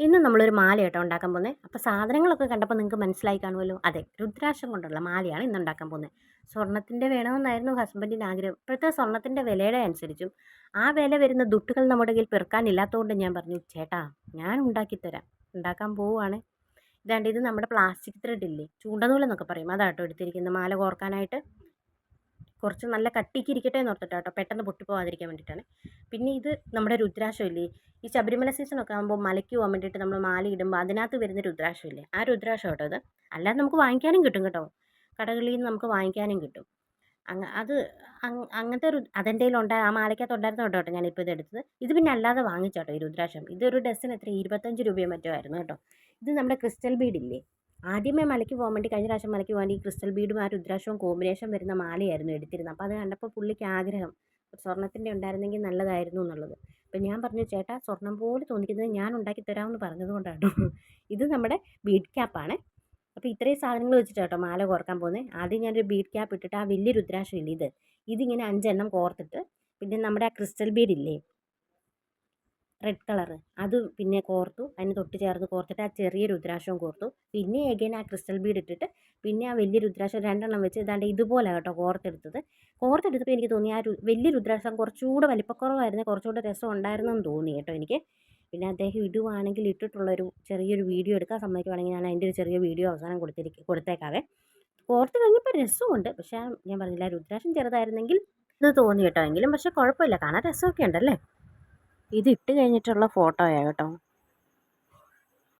ഇന്ന് നമ്മളൊരു മാല കേട്ടോ ഉണ്ടാക്കാൻ പോകുന്നത് അപ്പോൾ സാധനങ്ങളൊക്കെ കണ്ടപ്പോൾ നിങ്ങൾക്ക് മനസ്സിലായി കാണുമല്ലോ അതെ രുദ്രാക്ഷം കൊണ്ടുള്ള മാലയാണ് ഇന്ന് ഉണ്ടാക്കാൻ പോകുന്നത് സ്വർണത്തിന്റെ വേണമെന്നായിരുന്നു ഹസ്ബൻഡിന്റെ ആഗ്രഹം. ഇപ്പോഴത്തെ സ്വർണത്തിന്റെ വിലയുടെ അനുസരിച്ചും ആ വില വരുന്ന ദുട്ടുകൾ നമ്മുടെ കയ്യിൽ പെറുക്കാനില്ലാത്തതുകൊണ്ട് ഞാൻ പറഞ്ഞു ചേട്ടാ ഞാൻ ഉണ്ടാക്കിത്തരാം ഉണ്ടാക്കാൻ പോവുകയാണ് ഇതാണ്ട് ഇത് നമ്മുടെ പ്ലാസ്റ്റിക് ത്രെഡ് ഇല്ലേ? ചൂണ്ടനൂലെന്നൊക്കെ പറയും. അതാട്ടോ എടുത്തിരിക്കുന്നത്. മാല കോർക്കാനായിട്ട്. കുറച്ച് നല്ല കട്ടിക്ക് ഇരിക്കട്ടെ എന്ന് ഓർത്തിട്ടാണ് കേട്ടോ പെട്ടെന്ന് പൊട്ടിപ്പോവാതിരിക്കാൻ വേണ്ടിയിട്ടാണ്. പിന്നെ ഇത് നമ്മുടെ രുദ്രാക്ഷം ഇല്ലേ? ഈ ശബരിമല സീസണൊക്കെ ആകുമ്പോൾ മലയ്ക്ക് പോകാൻ വേണ്ടിയിട്ട് നമ്മൾ മാല ഇടുമ്പോൾ അതിനകത്ത് വരുന്ന രുദ്രാക്ഷം ഇല്ലേ? ആ രുദ്രാക്ഷം കേട്ടോ ഇത്. അല്ലാതെ നമുക്ക് വാങ്ങിക്കാനും കിട്ടും കേട്ടോ. കടകളിൽ നിന്ന് നമുക്ക് വാങ്ങിക്കാനും കിട്ടും. അങ്ങ അത് അങ്ങനത്തെ ഒരു അതെന്റെ കയ്യിലുണ്ട് ആ മാലയ്ക്കകത്ത് ഉണ്ടായിരുന്ന കേട്ടോ ഞാനിപ്പോൾ ഇത് എടുത്തത്? ഇത് പിന്നെ അല്ലാതെ വാങ്ങിച്ചോട്ടോ ഈ രുദ്രാക്ഷം. ഇതൊരു ഡസൻ എത്ര? ഇരുപത്തഞ്ച് രൂപയോ മറ്റോ ആയിരുന്നു കേട്ടോ. ഇത് നമ്മുടെ ക്രിസ്റ്റൽ ബീഡില്ലേ? ആദ്യമേ മലയ്ക്ക് പോകാൻ വേണ്ടി കഴിഞ്ഞ പ്രാവശ്യം മലയ്ക്ക് പോകാൻ ഈ ക്രിസ്റ്റൽ ബീഡും ആ രുദ്രാക്ഷവും കോമ്പിനേഷൻ വരുന്ന മാലയായിരുന്നു എടുത്തിരുന്നത്. അപ്പോൾ അത് കണ്ടപ്പോൾ പുള്ളിക്ക് ആഗ്രഹം സ്വർണത്തിന്റെ ഉണ്ടായിരുന്നെങ്കിൽ നല്ലതായിരുന്നു എന്നുള്ളത്. അപ്പോൾ ഞാൻ പറഞ്ഞു ചേട്ടാ സ്വർണം പോലെ തോന്നിക്കുന്നത് ഞാൻ ഉണ്ടാക്കി തരാമെന്ന് പറഞ്ഞതുകൊണ്ടാണ് ഇത് നമ്മുടെ ബീഡ് ക്യാപ്പാണ് അപ്പോൾ ഇത്രയും സാധനങ്ങൾ വെച്ചിട്ട് കേട്ടോ മാല കോർക്കാൻ പോകുന്നത്. ആദ്യം ഞാനൊരു ബീഡ് ക്യാപ്പ് ഇട്ടിട്ട് ആ വലിയ രുദ്രാക്ഷം ഇല്ല ഇത് ഇതിങ്ങനെ അഞ്ചെണ്ണം കോർത്തിട്ട് പിന്നെ നമ്മുടെ ആ ക്രിസ്റ്റൽ ബീഡ് ഇല്ലേ റെഡ് കളർ അത് പിന്നെ കോർത്തു അതിന് തൊട്ട് ചേർന്ന് കോർത്തിട്ട് ആ ചെറിയ രുദ്രാക്ഷവും കോർത്തു. പിന്നെ എഗൈൻ ആ ക്രിസ്റ്റൽ ബീഡ് ഇട്ടിട്ട് പിന്നെ ആ വലിയ രുദ്രാക്ഷം രണ്ടെണ്ണം വെച്ച് ഇതാണ്ട് ഇതുപോലെ കേട്ടോ കോർത്തെടുത്തത്. കോർത്തെടുത്തപ്പോൾ എനിക്ക് തോന്നി ആ വലിയ രുദ്രാക്ഷം കുറച്ചുകൂടെ വലിപ്പക്കുറവായിരുന്നു കുറച്ചുകൂടെ രസം ഉണ്ടായിരുന്നെന്ന് തോന്നി കേട്ടോ എനിക്ക്. പിന്നെ അദ്ദേഹം ഇടുവാണെങ്കിൽ ഇട്ടിട്ടുള്ളൊരു ചെറിയൊരു വീഡിയോ എടുക്കാൻ സമ്മതിക്കുവാണെങ്കിൽ ഞാൻ അതിന്റെ ഒരു ചെറിയ വീഡിയോ അവസാനം കൊടുത്തിരിക്കും കൊടുത്തേക്കാവേ. കോർത്ത് കഴിഞ്ഞപ്പോൾ രസമുണ്ട് പക്ഷേ ഞാൻ പറഞ്ഞില്ല രുദ്രാക്ഷം ചെറുതായിരുന്നെങ്കിൽ ഇത് തോന്നി കേട്ടോ എങ്കിലും പക്ഷേ കുഴപ്പമില്ല കാണാൻ രസമൊക്കെ ഉണ്ടല്ലേ? ഇത് ഇട്ട് കഴിഞ്ഞിട്ടുള്ള ഫോട്ടോയാണ് കേട്ടോ.